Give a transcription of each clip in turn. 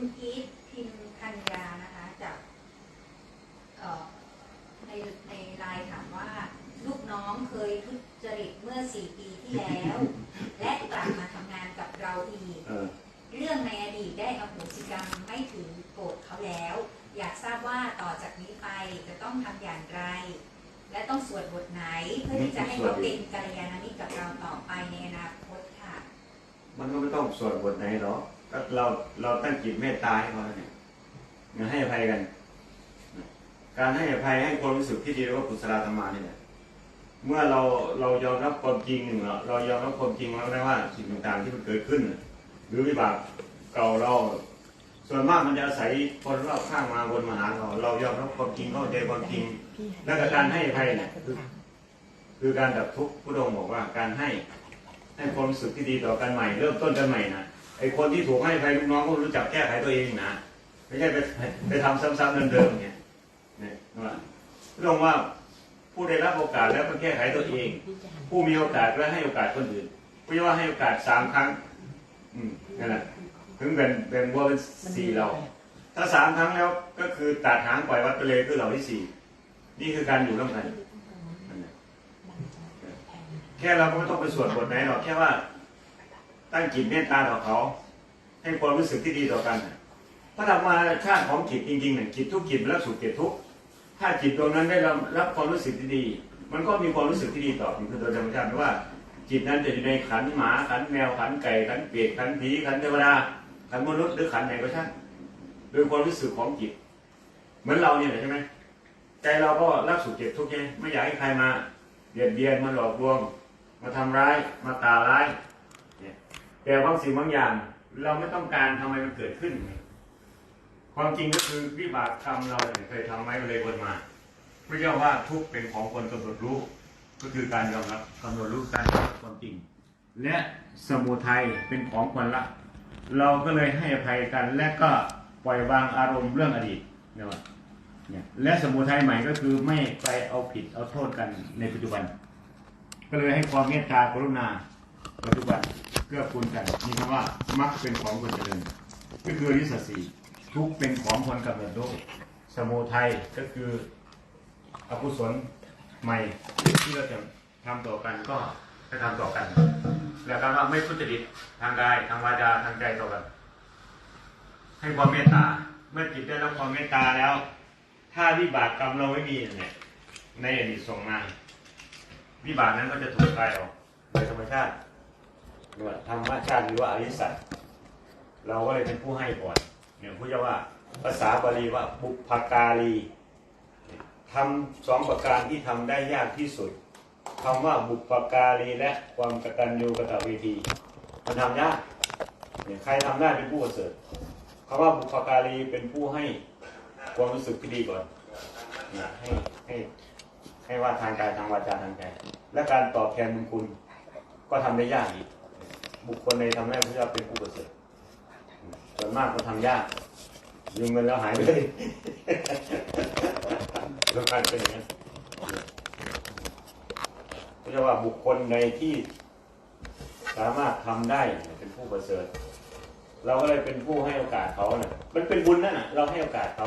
คุณพีทพิมพ์ธัญญานะคะจากเอ่อในในไลน์ถามว่า ลูกน้องเคยทุจริตเมื่อสี่ปีที่แล้ว และกลับมาทำงานกับเราอีกเออเรื่องในอดีตได้อโหสิกรรมไม่ถือโกรธเขาแล้ว อยากทราบว่าต่อจากนี้ไปจะต้องทำอย่างไร และต้องสวดบทไหนเพื่อที่จะให้เขาเป็นกัลยาณมิตรกับเราต่อไปในอนาคตค่ะ มันก็ไม่ต้องสวดบทไหนหรอก ก็เราเราตั้งจิตเมตตาให้เขาเนี่ยอย่าให้อภัยกัน การให้อภัยให้ความรู้สึกที่ดีเรียกว่ากุศลธรรมานี่แหละเมื่อเราเรายอมรับความจริงหนึ่งเราเรายอมรับความจริงแล้วนะว่าสิ่งต่างๆที่มันเกิดขึ้น หรือวิบากเก่าเรา ส่วนมากมันจะอาศัยคนรอบข้างมาวนมาหาเรา เรายอมรับความจริงเข้าใจความจริง แล้วก็การให้อภัยเนี่ยคือคือการดับทุกข์พุทธองบอกว่าการให้ให้ความรู้สึกที่ดีต่อกันใหม่ เริ่มต้นกันใหม่นะ ไอ้คนที่ถูกให้อภัยลูกน้องก็รู้จักแก้ไขตัวเองนะไม่ใช่ไปไปทำซ้ำๆเดิมๆเนี่ยเนี่ยว่าพุทธองว่าผู้ได้รับโอกาสแล้วก็แก้ไขตัวเอง ผู้มีโอกาสก็ให้โอกาสคนอื่นพุทธว่าให้โอกาสสามครั้ง อืมนั่นแหละถึงเป็นเป็นวัวเป็นสี่เรา ถ้าสามครั้งแล้วก็คือตัดหางปล่อยวัดไปเลยคือเหล่าที่สี่นี่คือการอยู่ร่วมกันแหละแค่เราก็ไม่ต้องไปสวดบทไหนหรอกแค่ว่า ตั้งจิตเมตตาต่อเขา ให้ความรู้สึกที่ดีต่อกันพระธรรมาชาติของจิตจริงๆเนี่ยจิตทุกจิตมันรับสุขเก็บทุกถ้าจิตดวงนั้นได้รับรับความรู้สึกที่ดี มันก็มีความรู้สึกที่ดีต่อคือโดยธรรมชาติว่า จิตนั้นจะอยู่ในขันหมาขันแมวขันไก่ขันเป็ดขันผีขันเทวดาขันมนุษย์หรือขันไหนก็ช่างโดยความรู้สึกของจิต เหมือนเราเนี่ยใช่ไหมใจเราก็รับสุขเก็บทุกข์ไงไม่อยากให้ใครมาเบียดเบียนมาหลอกลวง มาทำร้ายมาตาร้าย แต่บางสิ่งบางอย่าง เราไม่ต้องการทำไมมันเกิดขึ้น ความจริงก็คือวิบากกรรมเราเคยทำไว้เลยวนมาพระเจ้าว่าทุกข์เป็นของคนกำหนดรู้ ก็คือการยอมรับกำหนดรู้การยอมรับความจริง และสมุทัยเป็นของคนละ เราก็เลยให้อภัยกัน และก็ปล่อยวางอารมณ์เรื่องอดีตเนี่ยว่าเนี่ยและสมุทัยใหม่ก็คือไม่ไปเอาผิดเอาโทษกันในปัจจุบัน ก็เลยให้ความเมตตากรุณาปัจจุบัน เกื้อกูลกันมีคำว่ามักเป็นของคนเจริญก็คืออริสสีทุกเป็นของคนกำเนิดโลกสมุทัยก็คืออกุศลใหม่ที่เราจะทำต่อกันก็จะทำต่อกัน แล้วก็ไม่ทุจริตทางกายทางวาจาทางใจต่อกัน ให้ความเมตตาเมื่อจิตได้รับความเมตตาแล้ว ถ้าวิบากกรรมเราไม่มีเนี่ยในอดีตส่งมาวิบากนั้นก็จะถูกคลายออกโดยธรรมชาติ ว่าธรรมชาติหรือว่าอริสัจเราก็เลยเป็นผู้ให้ก่อนเนี่ยพูดว่าภาษาบาลีว่าบุพการีทำสองประการที่ทำได้ยากที่สุดคำว่าบุพการีและความกตัญญูกตเวทีมันทำยากเนี่ยใครทำได้เป็นผู้ประเสริฐคำว่าบุพการีเป็นผู้ให้ความรู้สึกที่ดีก่อนนี่ยให้ให้ให้ว่าทางกายทางวาจาทางใจและการตอบแทนบุญคุณ ก็ทำได้ยากอีก บุคคลในทำได้พระเจ้าเป็นผู้ประเสริฐส่วนมากก็ทำยากยืมเงินแล้วหายไปเลยเรื่องการเป็นอย่างนั้นพระเจ้าว่าบุคคลในที่สามารถทำได้เป็นผู้ประเสริฐ เราก็เลยเป็นผู้ให้โอกาสเขาเนะ่ะมันเป็นบุญนั่นน่ะเราให้โอกาสเขา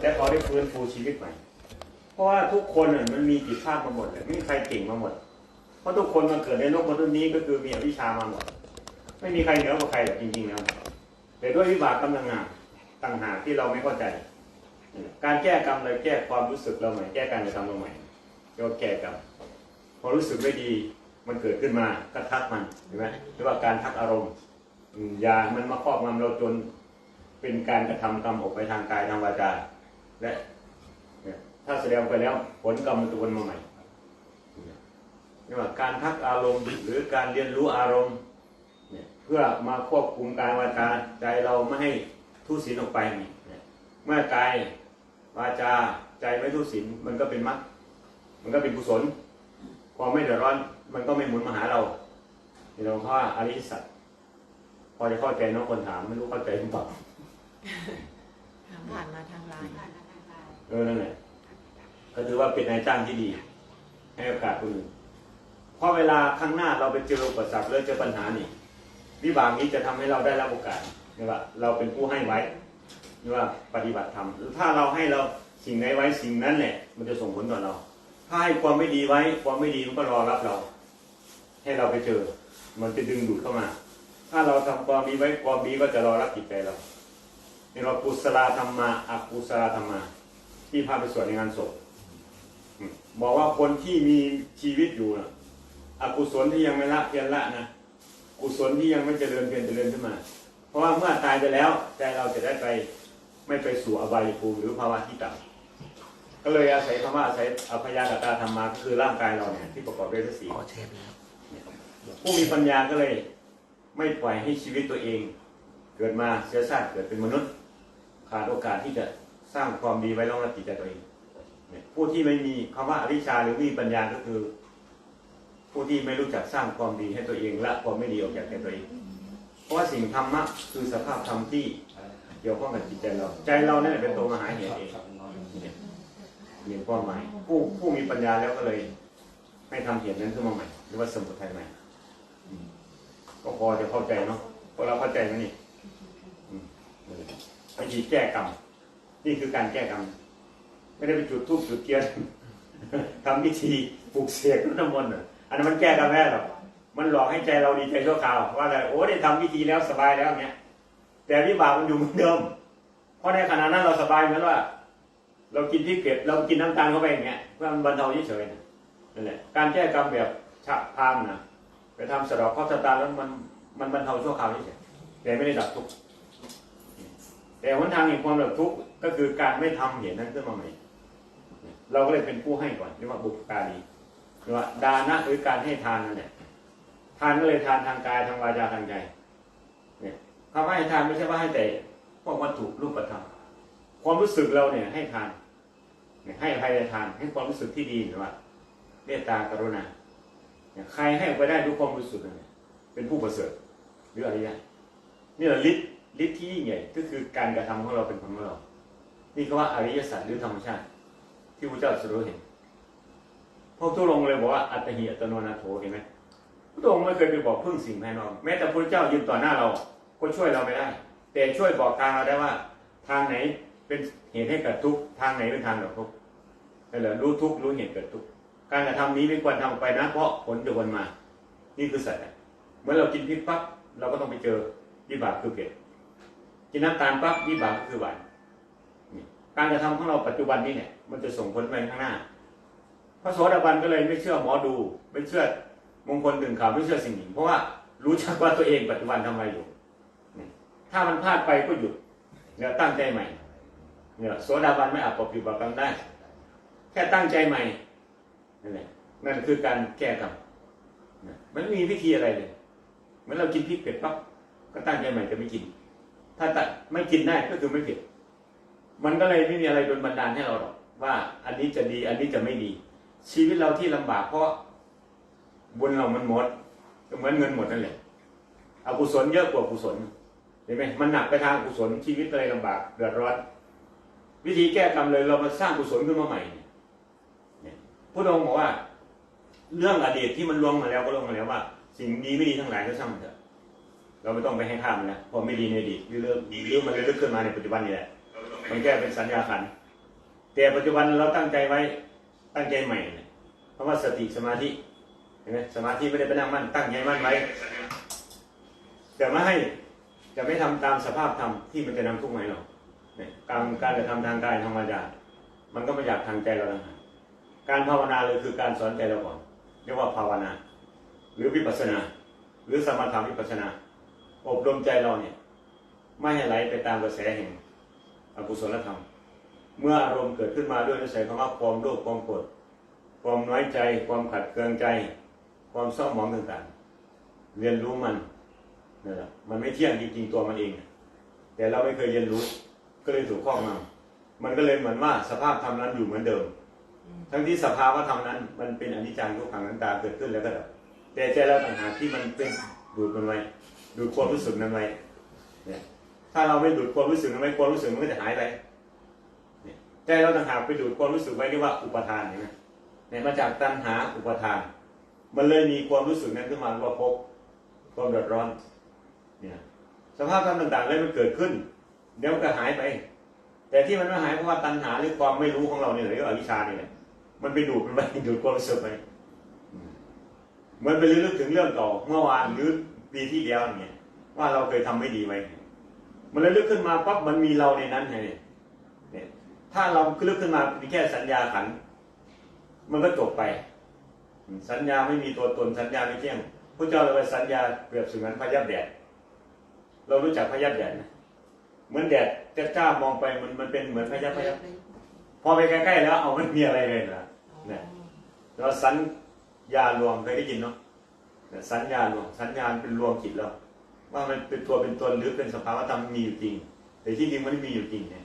และเขาได้ฟื้นฟูชีวิตใหม่ เพราะว่าทุกคนน่ะมันมีจิตภาพมาหมดเลยไม่มีใครเก่งมาหมด เพราะทุกคนมาเกิดในโลกมนุษย์นี้ก็คือมีอวิชามาหมด ไม่มีใครเหนือกว่าใครจริงๆแล้วแต่ด้วยวิบากกรรมต่างหากต่างหากที่เราไม่เข้าใจ การแก้กรรมเลยแก้ความรู้สึกเราใหม่แก้การกระทำเราใหม่เรียกว่าแก้กรรมพอรู้สึกไม่ดีมันเกิดขึ้นมาก็ทักมันเห็นไหมหรือว่าการทักอารมณ์อืมอยามันมาครอบงำเราจนเป็นการกระทำกรรมออกไปทางกายทางวาจาและถ้าแสดงไปแล้วผลกรรมมันจะวนมาใหม่นี่ว่าการทักอารมณ์หรือการเรียนรู้อารมณ์ เนี่ยเพื่อมาควบคุมกายวาจาใจเราไม่ให้ทุศีลออกไปนี่เนี่ยเมื่อกายวาจาใจไม่ทุศีลมันก็เป็นมรรคมันก็เป็นกุศลความไม่เดือดร้อนมันก็ไม่หมุนมาหาเรานี่เราข้ออริยสัจพอจะเข้าใจน้องคนถามไม่รู้เข้าใจหรือเปล่าถามผ่านมาทางไลน์เออนั่นแหละก็ถือว่าเป็นนายจ้างที่ดี ให้โอกาสคนอื่นเพราะเวลาข้างหน้าเราไปเจออุปสรรคหรือเจอปัญหานี่ วิบากนี้จะทำให้เราได้รับโอกาสนี่ว่าเราเป็นผู้ให้ไว้นี่ว่าปฏิบัติธรรมถ้าเราให้เราสิ่งไหนไว้สิ่งนั้นแหละ มันจะส่งผลต่อเรา ถ้าให้ความไม่ดีไว้ความไม่ดีมันก็รอรับเรา ให้เราไปเจอ มันจะดึงดูดเข้ามา ถ้าเราทำความดีไว้ความดีก็จะรอรับจิตใจเรานี่เรากุศลธรรมะอกุศลธรรมะที่พาไปสวดในงานศพบอกว่าคนที่มีชีวิตอยู่นะอกุศลที่ยังไม่ละเพียรละนะ กุศลที่ยังไม่เจริญเพียรเจริญขึ้นมา เพราะว่าเมื่อตายไปแล้วใจเราจะได้ไปไม่ไปสู่อบายภูมิหรือภาวะที่ต่ำก็เลยอาศัยคำว่าอาศัยอภยากตาธรรมาก็คือร่างกายเราเนี่ยที่ประกอบด้วยทั้งสี่ขอเทปแล้วผู้มีปัญญาก็เลย ไม่ปล่อยให้ชีวิตตัวเอง เกิดมาเสียชาติเกิดเป็นมนุษย์ ขาดโอกาสที่จะสร้างความดีไว้รองรับจิตใจตัวเองเนี่ยผู้ที่ไม่มีคำว่าอวิชชาหรือมีปัญญาก็คือ ผู้ที่ไม่รู้จักสร้างความดีให้ตัวเองละความไม่ดีออกจากใจตัวเอง เพราะว่าสิ่งธรรมะคือสภาพธรรมที่เกี่ยวข้องกับจิตใจเรา ใจเราเนี่ยเป็นตัวมหาเหตุเองเห็นความหมายผู้ผู้มีปัญญาแล้วก็เลยให้ทำเหตุนั้นขึ้นมาใหม่ หรือว่าสมุทัยใหม่ก็พอจะเข้าใจเนาะพอเราเข้าใจไหมนี่วิธีแก้กรรมนี่คือการแก้กรรมไม่ได้ไปจุดทูบจุดเทียนทำพิธีปลุกเสกน้ำมนต์น่ะ อันนั้นมันแก้กรรมไม่ได้หรอกมันหลอกให้ใจเราดีใจชั่วคราวว่าอะไรโอ้ได้ทำพิธีแล้วสบายแล้วเนี้ย แต่วิบากมันอยู่เหมือนเดิม เพราะในขณะนั้นเราสบายเหมือนว่า เรากินพริกเผ็ดเรากินน้ำตาลเข้าไปอย่างเงี้ยเพื่อมันบรรเทาเฉยๆนั่นแหละการแก้กรรมแบบฉะพามนะไปทำสะดอกข้อสตาแล้วมันมันบรรเทาชั่วคราวเฉยๆแต่ไม่ได้ดับทุกข์แต่หนทางแห่งความดับทุกข์ก็คือการไม่ทำเหตุนั้นขึ้นมาใหม่เราก็เลยเป็นผู้ให้ก่อนเรียกว่าบุพการี รือว่าดานะหรือการให้ทานนั่นแหละทานก็เลยทานทางกายทางวาจาทางใจเนี่ยคำว่าให้ทานไม่ใช่ว่าให้แต่พวกวัตถุรูปธรรมความรู้สึกเราเนี่ยให้ทานเนี่ยให้อภัยทานให้ความรู้สึกที่ดีหรือว่าเมตตากรุณาเนี่ยใครให้ไปได้ด้วยความรู้สึกนั่นแหละเป็นผู้ประเสริฐหรืออะไรอย่างนี่แหละฤทธิ์ฤทธิ์ที่ยิ่งใหญ่ก็คือการกระทำของเราเป็นของเรา นี่ก็ว่าอริยสัจหรือธรรมชาติ ที่พระเจ้าทรงรู้เห็น พระทุลงค์เลยบอกว่าอัตติอัตโนนาโถเห็นไหมพระองค์ไม่เคยไปบอกพึ่งสิ่งภายนอกแม้แต่พระเจ้ายืนต่อหน้าเราก็ช่วยเราไม่ได้ แต่ช่วยบอกทางเราได้ว่า ทางไหนเป็นเหตุให้เกิดทุกข์ทางไหนเป็นทางดับทุกข์นั่นแหละรู้ทุกข์รู้เหตุเกิดทุกข์การกระทำนี้ไม่ควรทำออกไปนะ เพราะผลจะวนมา นี่คือสัจเมื่อเรากินพริกปั๊บเราก็ต้องไปเจอวิบากคือเผ็ดกินน้ำตาลปั๊บวิบากก็คือหวานการกระทำของเราปัจจุบันนี้เนี่ยมันจะส่งผลไปข้างหน้า ระโสดาบันก็เลยไม่เชื่อหมอดู ไม่เชื่อมงคลตื่นข่าวไม่เชื่อสิ่งหนึ่งเพราะว่ารู้ชักว่าตัวเองปัจจุบันทำอะไรอยู่ ถ้ามันพลาดไปก็หยุดเนี่ยตั้งใจใหม่เนี่ยโสดาบันไม่อาจปกปิดบังกันได้ แค่ตั้งใจใหม่นั่นแหละนั่นคือการแก้กรรมมันไม่มีวิธีอะไรเลยเหมือนเรากินพริกเผ็ดปั๊บก็ตั้งใจใหม่จะไม่กิน ถ้าตัดไม่กินได้ก็คือไม่เผ็ดมันก็เลยไม่มีอะไรโดนบันดาลให้เราหรอกว่าอันนี้จะดีอันนี้จะไม่ดี ชีวิตเราที่ลำบากเพราะบุญเรามันหมดเหมือนเงินหมดนั่นแหละอกุศลเยอะกว่ากุศลเห็นไหมมันหนักไปทางกุศลชีวิตเลยลำบากเดือดร้อน วิธีแก้กรรมเลยเรามาสร้างกุศลขึ้นมาใหม่เนี่ยพระองค์บอกว่า เรื่องอดีตที่มันล่วงมาแล้วก็ล่วงมาแล้วว่า สิ่งดีไม่ดีทั้งหลายก็ช่างมันเถอะเราไม่ต้องไปให้ข้ามันนะพราะไม่ดีในอดีตเรื่องดีเรื่องมันเลยลึกขึ้นมาในปัจจุบันนี่แหละมันแก้เป็นสัญญาขันแต่ปัจจุบันเราตั้งใจไว้ ตั้งใจใหม่เนี่ยเพราะว่าสติสมาธิเห็นไหมสมาธิไม่ได้ไปนั่งมั่นตั้งใจมั่นไว้จะไม่ให้จะไม่ทำตามสภาพธรรมที่มันจะนำทุกข์มาให้เราเนี่ยการการกระทำทางกายทางวาจามันก็มาจากทางใจเราต่างหากการภาวนาเลยคือการสอนใจเราก่อนเรียกว่าภาวนา หรือวิปัสสนา หรือสมถะวิปัสสนา อบรมใจเราเนี่ย ไม่ให้ไหลไปตามกระแสแห่งอกุศลธรรม เมื่ออารมณ์เกิดขึ้นมาด้วยนิสัยของว่าความโลภความโกรธความน้อยใจ ความขัดเคืองใจ ความเศร้าหมองต่างๆ เรียนรู้มันนั่นแหละมันไม่เที่ยงจริงๆตัวมันเอง แต่เราไม่เคยเรียนรู้ ก็เลยถูกครอบงำมันก็เลยเหมือนว่าสภาพธรรมนั้นอยู่เหมือนเดิม ทั้งที่สภาวะธรรมนั้น มันเป็นอนิจจังทุกขังนันตาเกิดขึ้นแล้วก็ดับแต่ใจเราต่างหากที่มันเป็นดูดมันไว้ดูดความรู้สึกนั้นไว้เนี่ยถ้าเราไม่ดูดความรู้สึกนั้นไว้ความรู้สึกมันก็จะหายไป ใจเราต่างหากไปดูดความรู้สึกไว้เรียกว่าอุปทานเนไหมเนี่ยมาจากตัณหาอุปทาน มันเลยมีความรู้สึกนั้นขึ้นมาว่าพบความเดือดร้อน เนี่ยสภาพธรรมต่างๆเลยมันเกิดขึ้น เดี๋ยวมันก็หายไป แต่ที่มันไม่หายเพราะว่าตัณหาหรือความไม่รู้ของเราเนี่ยหรืออวิชชาเนี่ยมันไปดูดมันไปดูดความรู้สึกไปมเหมือนไปลึกถึงเรื่องเก่าเมื่อวานหรือปีที่แล้วเนี่ยว่าเราเคยทำไม่ดีไว้ มันเลยลึกขึ้นมาปั๊บมันมีเราในนั้นไง ถ้าเราลึกขึ้นมามีแค่สัญญาขัน มันก็จบไป สัญญาไม่มีตัวตนสัญญาไม่เที่ยงพระเจ้าเลยว่าสัญญาเปรียบเสมือนพยับแดด เรารู้จักพยับแดดไหมเหมือนแดดจ้าจ้ามองไปมันมันเป็นเหมือนพยับพยับพอไปใกล้ๆแล้วเอามันมีอะไรเลยนะเนี่ยเราสัญญาลวงเคยได้ยินเนาะสัญญาลวงสัญญาเป็นรวมจิตแล้วว่ามันเป็นตัวเป็นตนหรือเป็นสภาวะธรรมมีอยู่จริง แต่ที่จริงมันไม่มีอยู่จริงเนี่ย